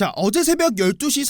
자, 어제 새벽 12시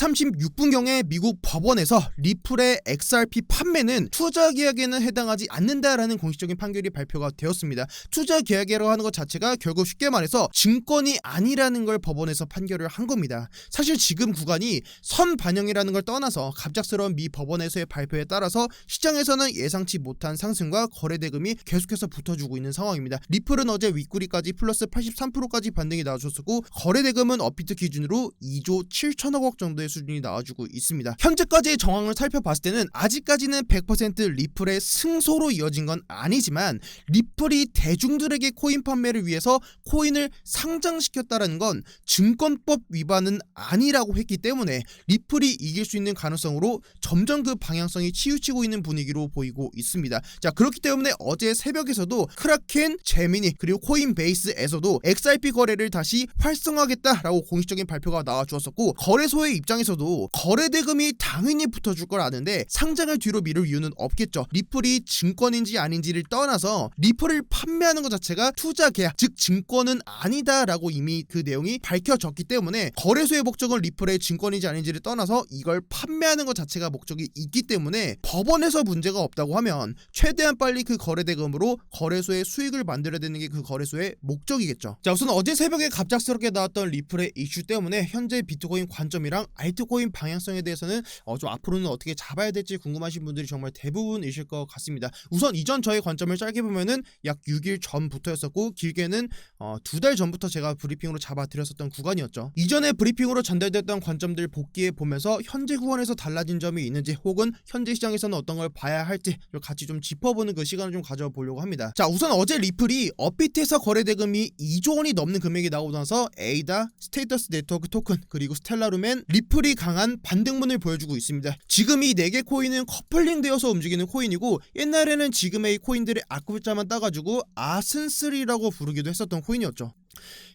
36분경에 미국 법원에서 리플의 XRP 판매는 투자 계약에는 해당하지 않는다라는 공식적인 판결이 발표가 되었습니다. 투자 계약이라고 하는 것 자체가 결국 쉽게 말해서 증권이 아니라는 걸 법원에서 판결을 한 겁니다. 사실 지금 구간이 선 반영이라는 걸 떠나서 갑작스러운 미 법원에서의 발표에 따라서 시장에서는 예상치 못한 상승과 거래 대금이 계속해서 붙어주고 있는 상황입니다. 리플은 어제 윗구리까지 플러스 83%까지 반등이 나와줬었고 거래 대금은 업비트 기준으로 2조 7천억 원 정도의 수준이 나와주고 있습니다. 현재까지의 정황을 살펴봤을 때는 아직까지는 100% 리플의 승소로 이어진 건 아니지만 리플이 대중들에게 코인 판매를 위해서 코인을 상장시켰다라는 건 증권법 위반은 아니라고 했기 때문에 리플이 이길 수 있는 가능성으로 점점 그 방향성이 치우치고 있는 분위기로 보이고 있습니다. 자 그렇기 때문에 어제 새벽에서도 크라켄, 제미니 그리고 코인베이스에서도 XRP 거래를 다시 활성화하겠다라고 공식적인 발표가 나 와주었었고 거래소의 입장에서도 거래 대금이 당연히 붙어줄 걸 아는데 상장을 뒤로 미룰 이유는 없겠죠. 리플이 증권인지 아닌지를 떠나서 리플을 판매하는 것 자체가 투자 계약 즉 증권은 아니다라고 이미 그 내용이 밝혀졌기 때문에 거래소의 목적은 리플의 증권인지 아닌지를 떠나서 이걸 판매하는 것 자체가 목적이 있기 때문에 법원에서 문제가 없다고 하면 최대한 빨리 그 거래 대금으로 거래소의 수익을 만들어야 되는 게 그 거래소의 목적이겠죠. 자 우선 어제 새벽에 갑작스럽게 나왔던 리플의 이슈 때문에 현재 비트코인 관점이랑 알트코인 방향성에 대해서는 어, 좀 앞으로는 어떻게 잡아야 될지 궁금하신 분들이 정말 대부분이실 것 같습니다. 우선 이전 저의 관점을 짧게 보면은 약 6일 전부터였었고 길게는 어, 두달 전부터 제가 브리핑으로 잡아드렸었던 구간이었죠. 이전에 브리핑으로 전달됐던 관점들 복귀해 보면서 현재 구간에서 달라진 점이 있는지 혹은 현재 시장에서는 어떤 걸 봐야 할지 같이 좀 짚어보는 그 시간을 좀 가져보려고 합니다. 자 우선 어제 리플이 업비트에서 거래 대금이 2조 원이 넘는 금액이 나오고 나서 에이다, 스테이터스 네트워크 토큰 그리고 스텔라룸엔 리플이 강한 반등문을 보여주고 있습니다. 지금 이 4개 코인은 커플링되어서 움직이는 코인이고 옛날에는 지금의 이 코인들의 앞글자만 따가지고 아슨스리라고 부르기도 했었던 코인이었죠.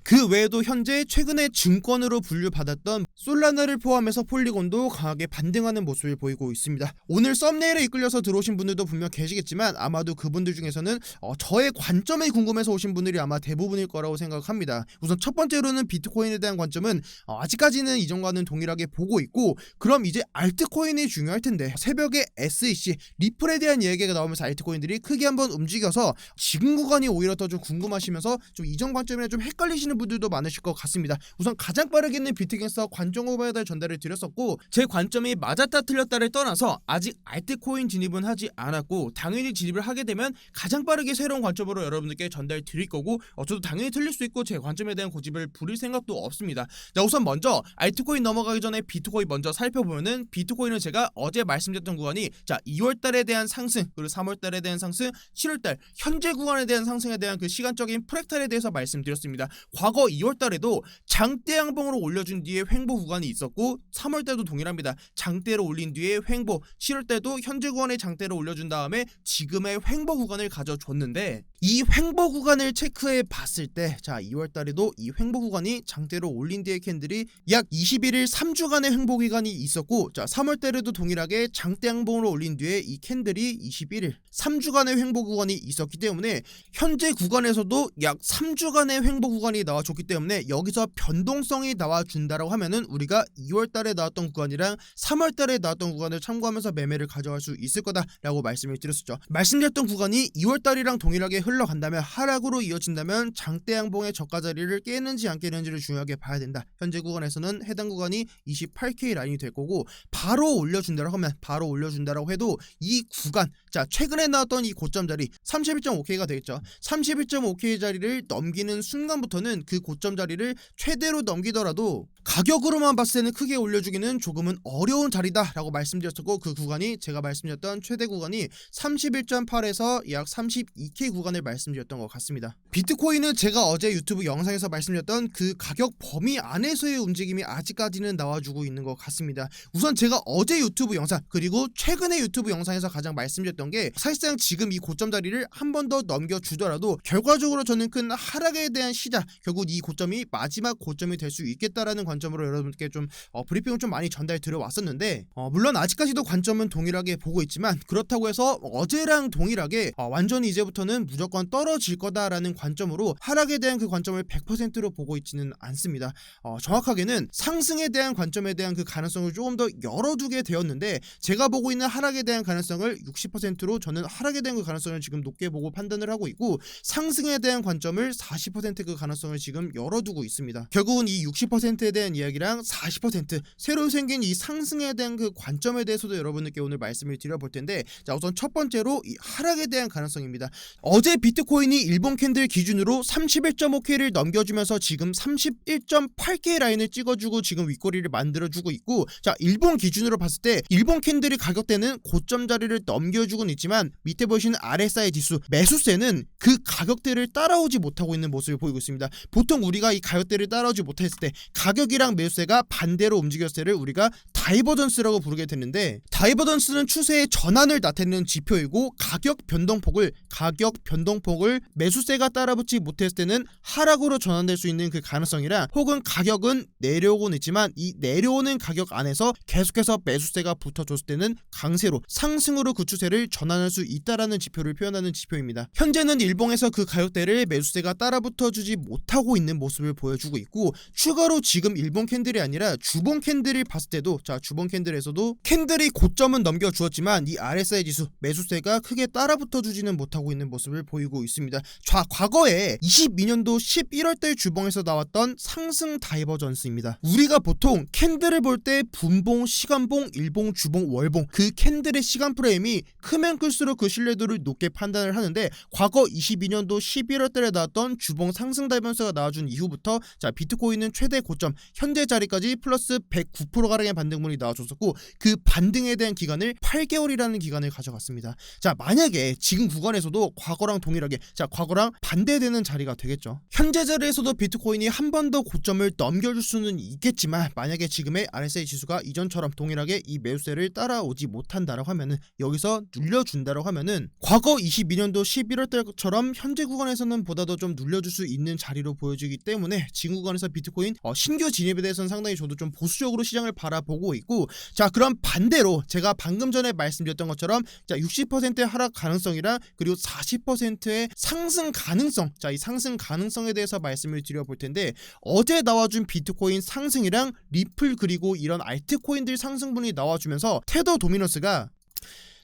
그 외에도 현재 최근에 증권으로 분류받았던 솔라나를 포함해서 폴리곤도 강하게 반등하는 모습을 보이고 있습니다. 오늘 썸네일에 이끌려서 들어오신 분들도 분명 계시겠지만 아마도 그분들 중에서는 어, 저의 관점이 궁금해서 오신 분들이 아마 대부분일 거라고 생각합니다. 우선 첫 번째로는 비트코인에 대한 관점은 어, 아직까지는 이전과는 동일하게 보고 있고 그럼 이제 알트코인이 중요할 텐데 새벽에 SEC 리플에 대한 이야기가 나오면서 알트코인들이 크게 한번 움직여서 지금 구간이 오히려 더 좀 궁금하시면서 좀 이전 관점이랑 좀 헷갈리시는 분들도 많으실 것 같습니다. 우선 가장 빠르게는 비트겐서 관종 후보에다 전달을 드렸었고 제 관점이 맞았다 틀렸다를 떠나서 아직 알트코인 진입은 하지 않았고 당연히 진입을 하게 되면 가장 빠르게 새로운 관점으로 여러분들께 전달 드릴 거고 어, 저도 당연히 틀릴 수 있고 제 관점에 대한 고집을 부릴 생각도 없습니다. 자 우선 먼저 알트코인 넘어가기 전에 비트코인 먼저 살펴보면은 비트코인은 제가 어제 말씀드렸던 구간이 자 2월달에 대한 상승 그리고 3월달에 대한 상승 7월달 현재 구간에 대한 상승에 대한 그 시간적인 프랙탈에 대해서 말씀드렸습니다. 과거 2월 달에도 장대 양봉으로 올려준 뒤에 횡보 구간이 있었고 3월 달도 동일합니다. 장대로 올린 뒤에 횡보, 7월 달도 현재 구간의 장대로 올려준 다음에 지금의 횡보 구간을 가져줬는데 이 횡보 구간을 체크해 봤을 때 자 2월 달에도 이 횡보 구간이 장대로 올린 뒤에 캔들이 약 21일 3주간의 횡보 기간이 있었고 자 3월 달에도 동일하게 장대 양봉으로 올린 뒤에 이 캔들이 21일 3주간의 횡보 구간이 있었기 때문에 현재 구간에서도 약 3주간의 횡보 구간이 나와줬기 때문에 여기서 변동성이 나와준다라고 하면은 우리가 2월 달에 나왔던 구간이랑 3월 달에 나왔던 구간을 참고하면서 매매를 가져갈 수 있을 거다라고 말씀을 드렸었죠. 말씀드렸던 구간이 2월 달이랑 동일하게 흘러간다면 하락으로 이어진다면 장대 양봉의 저가 자리를 깨는지 안 깨는지를 중요하게 봐야 된다. 현재 구간에서는 해당 구간이 28K 라인이 될 거고 바로 올려준다라고 하면 바로 올려준다라고 해도 이 구간 자 최근에 나왔던 이 고점 자리 31.5K가 되겠죠. 31.5K 자리를 넘기는 순간 부터는 그 고점 자리를 최대로 넘기더라도 가격으로만 봤을 때는 크게 올려주기는 조금은 어려운 자리다라고 말씀드렸었고 그 구간이 제가 말씀드렸던 최대 구간이 31.8에서 약 32K 구간을 말씀드렸던 것 같습니다. 비트코인은 제가 어제 유튜브 영상에서 말씀드렸던 그 가격 범위 안에서의 움직임이 아직까지는 나와주고 있는 것 같습니다. 우선 제가 어제 유튜브 영상 그리고 최근에 유튜브 영상에서 가장 말씀드렸던 게 사실상 지금 이 고점 자리를 한 번 더 넘겨주더라도 결과적으로 저는 큰 하락에 대한 시작 결국 이 고점이 마지막 고점이 될 수 있겠다라는 관 관점으로 여러분께 좀 어, 브리핑을 좀 많이 전달 드려 왔었는데 어, 물론 아직까지도 관점은 동일하게 보고 있지만 그렇다고 해서 어제랑 동일하게 어, 완전히 이제부터는 무조건 떨어질 거다라는 관점으로 하락에 대한 그 관점을 100%로 보고 있지는 않습니다. 어, 정확하게는 상승에 대한 관점에 대한 그 가능성을 조금 더 열어두게 되었는데 제가 보고 있는 하락에 대한 가능성을 60%로 저는 하락에 대한 그 가능성을 지금 높게 보고 판단을 하고 있고 상승에 대한 관점을 40%그 가능성을 지금 열어두고 있습니다. 결국은 이 60%에 대한 이야기랑 40% 새로 생긴 이 상승에 대한 그 관점에 대해서도 여러분들께 오늘 말씀을 드려볼 텐데 자 우선 첫 번째로 이 하락에 대한 가능성입니다. 어제 비트코인이 일본 캔들 기준으로 31.5K를 넘겨주면서 지금 31.8K 라인을 찍어주고 지금 윗꼬리를 만들어주고 있고 자 일본 기준으로 봤을 때 일본 캔들이 가격대는 고점 자리를 넘겨주고는 있지만 밑에 보시는 RSI 지수 매수세는 그 가격대를 따라오지 못하고 있는 모습을 보이고 있습니다. 보통 우리가 이 가격대를 따라오지 못했을 때 가격이 랑 매수세가 반대로 움직였을 때를 우리가 다이버전스라고 부르게 되는데 다이버전스는 추세의 전환을 나타내는 지표이고 가격 변동폭을 가격 변동폭을 매수세가 따라붙지 못했을 때는 하락으로 전환될 수 있는 그 가능성이라 혹은 가격은 내려오고는 있지만 이 내려오는 가격 안에서 계속해서 매수세가 붙어줬을 때는 강세로 상승으로 그 추세를 전환할 수 있다라는 지표를 표현하는 지표입니다. 현재는 일봉에서 그 가격대를 매수세가 따라붙어주지 못하고 있는 모습을 보여주고 있고 추가로 지금 일본 캔들이 아니라 주봉 캔들을 봤을 때도 자 주봉 캔들에서도 캔들이 고점은 넘겨주었지만 이 RSI 지수 매수세가 크게 따라붙어 주지는 못하고 있는 모습을 보이고 있습니다. 좌 과거에 22년도 11월 달 주봉에서 나왔던 상승 다이버전스입니다. 우리가 보통 캔들을 볼 때 분봉, 시간봉, 일봉, 주봉, 월봉 그 캔들의 시간 프레임이 크면 클수록 그 신뢰도를 높게 판단을 하는데 과거 22년도 11월 달에 나왔던 주봉 상승 다이버전스가 나와준 이후부터 자 비트코인은 최대 고점 현재 자리까지 플러스 109% 가량의 반등분이 나와줬었고 그 반등에 대한 기간을 8개월이라는 기간을 가져갔습니다. 자 만약에 지금 구간에서도 과거랑 동일하게 자 과거랑 반대되는 자리가 되겠죠. 현재 자리에서도 비트코인이 한 번 더 고점을 넘겨줄 수는 있겠지만 만약에 지금의 RSI 지수가 이전처럼 동일하게 이 매수세를 따라오지 못한다라고 하면은 여기서 눌려준다라고 하면은 과거 22년도 11월 달처럼 현재 구간에서는 보다도 좀 눌려줄 수 있는 자리로 보여지기 때문에 지금 구간에서 비트코인 어, 신규 진입에 대해서는 상당히 저도 좀 보수적으로 시장을 바라보고 있고 자 그럼 반대로 제가 방금 전에 말씀드렸던 것처럼 자 60%의 하락 가능성이랑 그리고 40%의 상승 가능성 자 이 상승 가능성에 대해서 말씀을 드려볼 텐데 어제 나와준 비트코인 상승이랑 리플 그리고 이런 알트코인들 상승분이 나와주면서 테더 도미너스가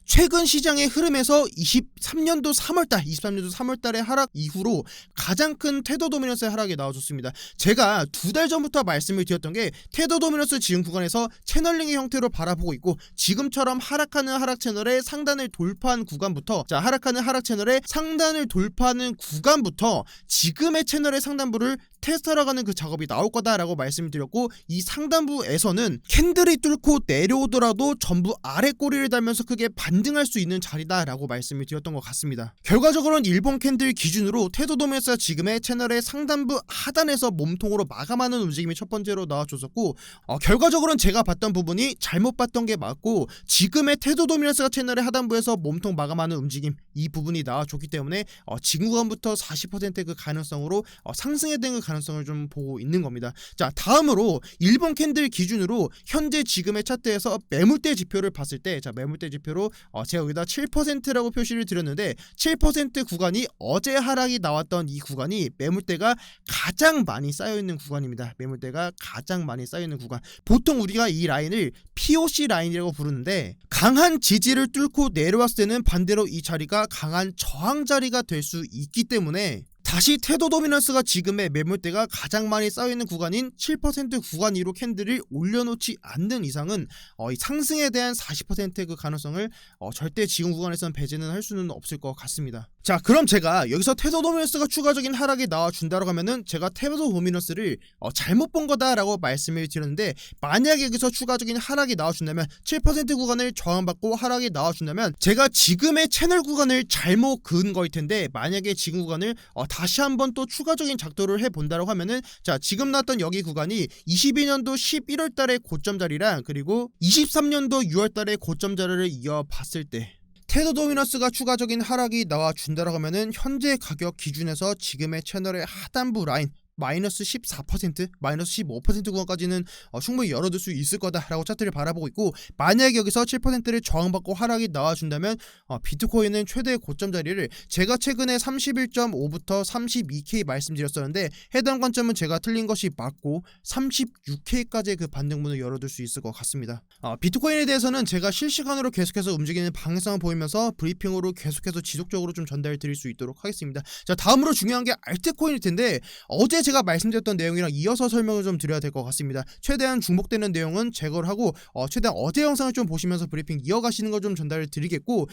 최근 시장의 흐름에서 23년도 3월달, 23년도 3월달의 하락 이후로 가장 큰 테더 도미너스의 하락이 나와줬습니다. 제가 두 달 전부터 말씀을 드렸던 게 테더 도미너스 지금 구간에서 채널링의 형태로 바라보고 있고 지금처럼 하락하는 하락 채널의 상단을 돌파한 구간부터 자 하락하는 하락 채널의 상단을 돌파하는 구간부터 지금의 채널의 상단부를 테스트하러 가는 그 작업이 나올 거다라고 말씀을 드렸고 이 상단부에서는 캔들이 뚫고 내려오더라도 전부 아래 꼬리를 달면서 크게 반 등할 수 있는 자리다라고 말씀을 드렸던 것 같습니다. 결과적으로는 일본 캔들 기준으로 테도도메스 지금의 채널의 상단부 하단에서 몸통으로 마감하는 움직임이 첫 번째로 나와줬었고 어, 결과적으로는 제가 봤던 부분이 잘못 봤던 게 맞고 지금의 테도도미너스가 채널의 하단부에서 몸통 마감하는 움직임 이 부분이 나와줬기 때문에 어, 지금 구간부터 40%의 그 가능성으로 어, 상승에 대한 그 가능성을 좀 보고 있는 겁니다. 자 다음으로 일본 캔들 기준으로 현재 지금의 차트에서 매물대 지표를 봤을 때 자 매물대 지표로 어, 제가 여기다 7%라고 표시를 드렸는데 7% 구간이 어제 하락이 나왔던 이 구간이 매물대가 가장 많이 쌓여 있는 구간입니다. 매물대가 가장 많이 쌓여 있는 구간. 보통 우리가 이 라인을 POC 라인이라고 부르는데 강한 지지를 뚫고 내려왔을 때는 반대로 이 자리가 강한 저항 자리가 될 수 있기 때문에 다시 테도 도미넌스가 지금의 매물대가 가장 많이 쌓여있는 구간인 7% 구간 위로 캔들을 올려놓지 않는 이상은 어, 이 상승에 대한 40%의 그 가능성을 어, 절대 지금 구간에서는 배제는 할 수는 없을 것 같습니다. 자 그럼 제가 여기서 테도 도미넌스가 추가적인 하락이 나와준다고 하면은 제가 테도 도미넌스를 어, 잘못 본 거다라고 말씀을 드렸는데 만약에 여기서 추가적인 하락이 나와준다면 7% 구간을 저항받고 하락이 나와준다면 제가 지금의 채널 구간을 잘못 그은 거일 텐데 만약에 지금 구간을 어, 다시 한번 또 추가적인 작도를 해본다고 하면은 자 지금 나왔던 여기 구간이 22년도 11월 달의 고점 자리랑 그리고 23년도 6월 달의 고점 자리를 이어봤을 때 테더 도미너스가 추가적인 하락이 나와 준다라고 하면은 현재 가격 기준에서 지금의 채널의 하단부 라인 마이너스 14% 마이너스 15% 구간까지는 어, 충분히 열어둘 수 있을 거다라고 차트를 바라보고 있고 만약 여기서 7%를 저항받고 하락이 나와준다면 어, 비트코인은 최대 고점 자리를 제가 최근에 31.5부터 32K 말씀드렸었는데 해당 관점은 제가 틀린 것이 맞고 36K까지의 그 반등문을 열어둘 수 있을 것 같습니다. 어, 비트코인에 대해서는 제가 실시간으로 계속해서 움직이는 방향성을 보이면서 브리핑으로 계속해서 지속적으로 좀 전달 드릴 수 있도록 하겠습니다. 자 다음으로 중요한 게 알트코인일 텐데 어제 제가 말씀드렸던 내용이랑 이어서 설명을 좀 드려야 될 것 같습니다. 최대한 중복되는 내용은 제거를 하고 어, 최대한 어제 영상을 좀 보시면서 브리핑 이어가시는 걸 좀 전달을 드리겠고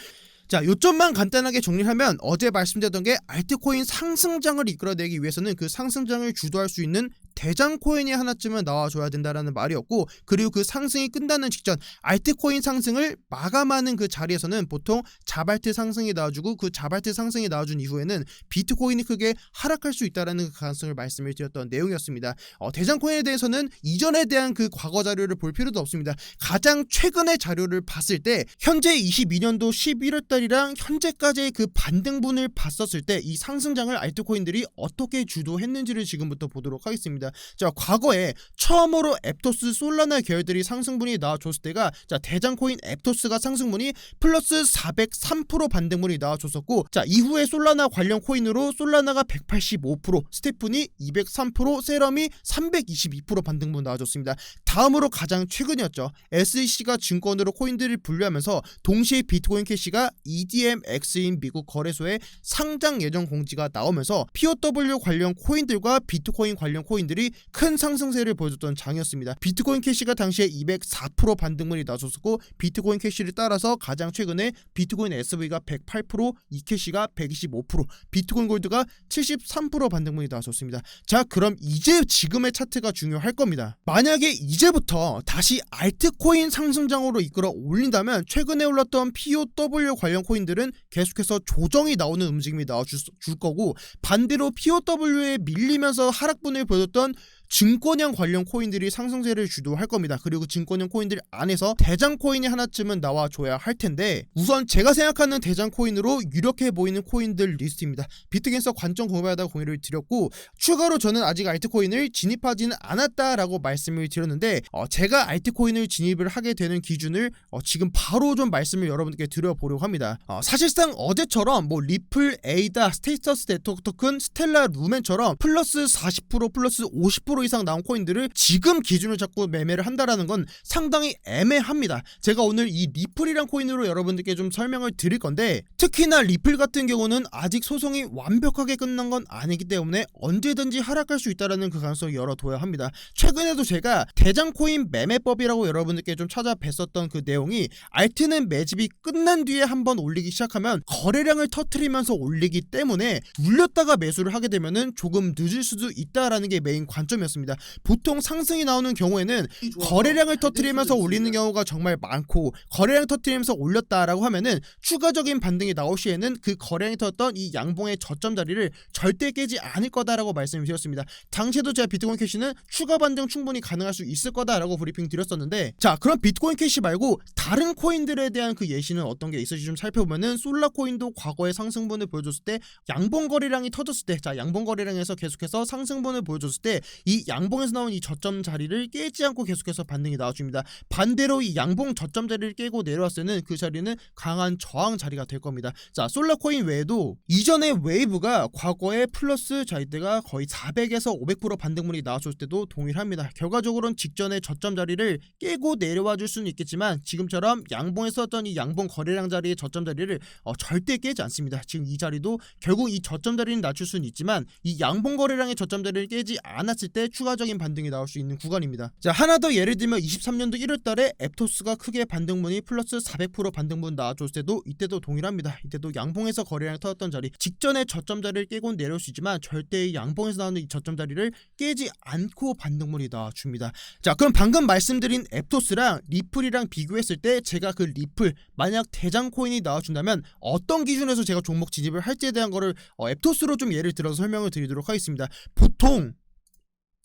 자, 요점만 간단하게 정리하면 어제 말씀드렸던 게 알트코인 상승장을 이끌어내기 위해서는 그 상승장을 주도할 수 있는 대장 코인이 하나쯤은 나와줘야 된다라는 말이었고 그리고 그 상승이 끝나는 직전 알트코인 상승을 마감하는 그 자리에서는 보통 자발트 상승이 나와주고 그 자발트 상승이 나와준 이후에는 비트코인이 크게 하락할 수 있다라는 그 가능성을 말씀을 드렸던 내용이었습니다. 어, 대장 코인에 대해서는 이전에 대한 그 과거 자료를 볼 필요도 없습니다. 가장 최근의 자료를 봤을 때 현재 22년도 11월 달이랑 현재까지의 그 반등분을 봤었을 때 이 상승장을 알트코인들이 어떻게 주도했는지를 지금부터 보도록 하겠습니다. 자, 과거에 처음으로 앱토스, 솔라나 계열들이 상승분이 나와줬을 때가 자, 대장코인 앱토스가 상승분이 플러스 403% 반등분이 나와줬었고 자, 이후에 솔라나 관련 코인으로 솔라나가 185%, 스테픈이 203%, 세럼이 322% 반등분 나와줬습니다. 다음으로 가장 최근이었죠. SEC가 증권으로 코인들을 분류하면서 동시에 비트코인 캐시가 EDMX인 미국 거래소에 상장 예정 공지가 나오면서 POW 관련 코인들과 비트코인 관련 코인들 이 큰 상승세를 보여줬던 장이었습니다. 비트코인 캐시가 당시에 204% 반등분이 나섰고 비트코인 캐시를 따라서 가장 최근에 비트코인 SV가 108%, 이캐시가 125%, 비트코인 골드가 73% 반등분이 나섰습니다. 자, 그럼 이제 지금의 차트가 중요할 겁니다. 만약에 이제부터 다시 알트코인 상승장으로 이끌어 올린다면 최근에 올랐던 POW 관련 코인들은 계속해서 조정이 나오는 움직임이 나와줄 줄 거고 반대로 POW에 밀리면서 하락분을 보였던 Washington 증권형 관련 코인들이 상승세를 주도할 겁니다. 그리고 증권형 코인들 안에서 대장 코인이 하나쯤은 나와줘야 할 텐데 우선 제가 생각하는 대장 코인으로 유력해 보이는 코인들 리스트입니다. 비트겐서 관점 공유하다 공유를 드렸고 추가로 저는 아직 알트코인을 진입하지는 않았다라고 말씀을 드렸는데 어, 제가 알트코인을 진입을 하게 되는 기준을 어, 지금 바로 좀 말씀을 여러분께 드려보려고 합니다. 어, 사실상 어제처럼 뭐 리플, 에이다, 스테이터스 네트워크 토큰, 스텔라 루멘처럼 플러스 40% 플러스 50% 이상 나온 코인들을 지금 기준을 잡고 매매를 한다라는 건 상당히 애매합니다. 제가 오늘 이 리플이란 코인으로 여러분들께 좀 설명을 드릴 건데 특히나 리플 같은 경우는 아직 소송이 완벽하게 끝난 건 아니기 때문에 언제든지 하락할 수 있다라는 그 가능성을 열어둬야 합니다. 최근에도 제가 대장 코인 매매법이라고 여러분들께 좀 찾아뵀었던 그 내용이 알트는 매집이 끝난 뒤에 한번 올리기 시작하면 거래량을 터트리면서 올리기 때문에 눌렸다가 매수를 하게 되면은 조금 늦을 수도 있다라는 게 메인 관점이었 습니다. 보통 상승이 나오는 경우에는 거래량을 터트리면서 올리는 경우가 정말 많고 거래량 터트리면서 올렸다라고 하면은 추가적인 반등이 나올 시에는 그 거래량이 터졌던 이 양봉의 저점 자리를 절대 깨지 않을 거다라고 말씀을 드렸습니다. 당시에도 제가 비트코인 캐시는 추가 반등 충분히 가능할 수 있을 거다라고 브리핑 드렸었는데 자 그럼 비트코인 캐시 말고 다른 코인들에 대한 그 예시는 어떤 게 있을지 좀 살펴보면은 솔라 코인도 과거의 상승분을 보여줬을 때 양봉 거래량이 터졌을 때 자 양봉 거래량에서 계속해서 상승분을 보여줬을 때 이 양봉에서 나온 이 저점 자리를 깨지 않고 계속해서 반등이 나와줍니다. 반대로 이 양봉 저점 자리를 깨고 내려왔을 때는 그 자리는 강한 저항 자리가 될 겁니다. 자 솔라 코인 외에도 이전에 웨이브가 과거에 플러스 자 이때가 거의 400에서 500% 반등분이 나왔을 때도 동일합니다. 결과적으로는 직전의 저점 자리를 깨고 내려와 줄 수는 있겠지만 지금처럼 양봉에서 어떤 이 양봉 거래량 자리의 저점 자리를 어, 절대 깨지 않습니다. 지금 이 자리도 결국 이 저점 자리는 낮출 수는 있지만 이 양봉 거래량의 저점 자리를 깨지 않았을 때 추가적인 반등이 나올 수 있는 구간입니다. 자 하나 더 예를 들면 23년도 1월달에 앱토스가 크게 반등분이 플러스 400% 반등분 나와줬을 때도 이때도 동일합니다. 이때도 양봉에서 거래량 터졌던 자리 직전에 저점 자리를 깨고 내려올 수 있지만 절대 이 양봉에서 나오는 이 저점 자리를 깨지 않고 반등분이 나와줍니다. 자 그럼 방금 말씀드린 앱토스랑 리플이랑 비교했을 때 제가 그 리플 만약 대장 코인이 나와준다면 어떤 기준에서 제가 종목 진입을 할지에 대한 거를 어, 앱토스로 좀 예를 들어서 설명을 드리도록 하겠습니다. 보통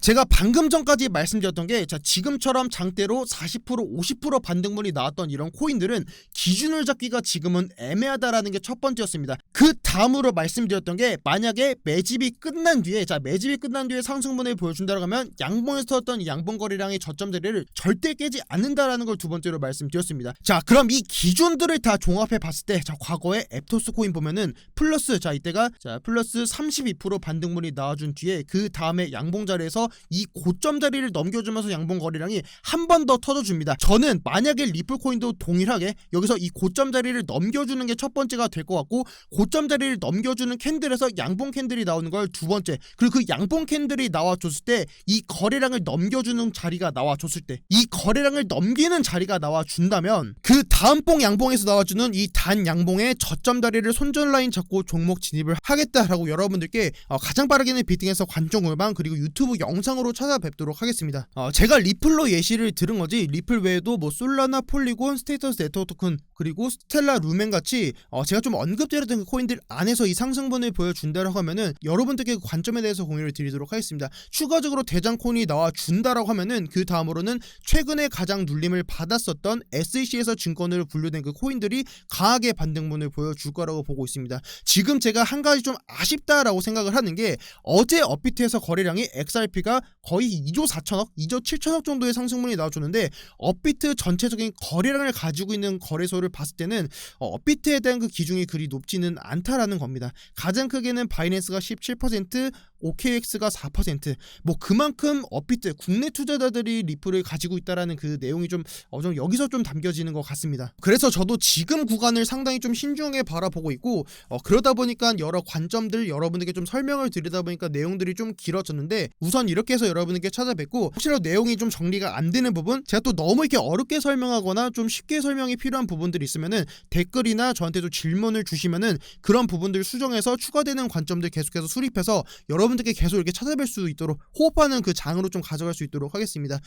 제가 방금 전까지 말씀드렸던 게 자, 지금처럼 장대로 40% 50% 반등분이 나왔던 이런 코인들은 기준을 잡기가 지금은 애매하다라는 게 첫 번째였습니다. 그 다음으로 말씀드렸던 게 만약에 매집이 끝난 뒤에 자 매집이 끝난 뒤에 상승분을 보여준다고 하면 양봉에서 터졌던 이 양봉 거래량의 저점 자리를 절대 깨지 않는다라는 걸 두 번째로 말씀드렸습니다. 자 그럼 이 기준들을 다 종합해 봤을 때 자 과거에 앱토스 코인 보면은 플러스 자 이때가 자 플러스 32% 반등분이 나와준 뒤에 그 다음에 양봉 자리에서 이 고점 자리를 넘겨주면서 양봉 거래량이 한 번 더 터져줍니다. 저는 만약에 리플 코인도 동일하게 여기서 이 고점 자리를 넘겨주는 게 첫 번째가 될 것 같고 고점 자리를 넘겨주는 캔들에서 양봉 캔들이 나오는 걸 두 번째 그리고 그 양봉 캔들이 나와줬을 때 이 거래량을 넘겨주는 자리가 나와줬을 때 이 거래량을 넘기는 자리가 나와준다면 그 다음 봉 양봉에서 나와주는 이 단 양봉의 저점 자리를 손절 라인 잡고 종목 진입을 하겠다라고 여러분들께 어, 가장 빠르게는 비팅에서 관종 울방 그리고 유튜브 영 상으로 찾아뵙도록 하겠습니다. 어, 제가 리플로 예시를 들은 거지 리플 외에도 뭐 솔라나 폴리곤 스테이터스 네트워크 토큰 그리고 스텔라 루멘 같이 어, 제가 좀 언급드렸던 그 코인들 안에서 이 상승분을 보여준다라고 하면은 여러분들께 그 관점에 대해서 공유를 드리도록 하겠습니다. 추가적으로 대장 코인이 나와 준다라고 하면은 그 다음으로는 최근에 가장 눌림을 받았었던 SEC에서 증권으로 분류된 그 코인들이 강하게 반등분을 보여줄 거라고 보고 있습니다. 지금 제가 한 가지 좀 아쉽다라고 생각을 하는 게 어제 업비트에서 거래량이 XRP가 거의 2조 4천억, 2조 7천억 정도의 상승분이 나와줬는데 업비트 전체적인 거래량을 가지고 있는 거래소를 봤을 때는 어, 업비트에 대한 그 기준이 그리 높지는 않다라는 겁니다. 가장 크게는 바이낸스가 17%, OKX가 4%뭐 그만큼 업비트 국내 투자자들이 리플을 가지고 있다라는 그 내용이 좀 어, 좀 여기서 좀 담겨지는 것 같습니다. 그래서 저도 지금 구간을 상당히 좀 신중하게 바라보고 있고 어, 그러다 보니까 여러 관점들 여러분들께 좀 설명을 드리다 보니까 내용들이 좀 길어졌는데 우선 이렇게 해서 여러분들께 찾아뵙고 혹시라도 내용이 좀 정리가 안 되는 부분 제가 또 너무 이렇게 어렵게 설명하거나 좀 쉽게 설명이 필요한 부분들이 있으면은 댓글이나 저한테 좀 질문을 주시면은 그런 부분들 수정해서 추가되는 관점들 계속해서 수립해서 여러분들께 계속 이렇게 찾아뵐 수 있도록 호흡하는 그 장으로 좀 가져갈 수 있도록 하겠습니다.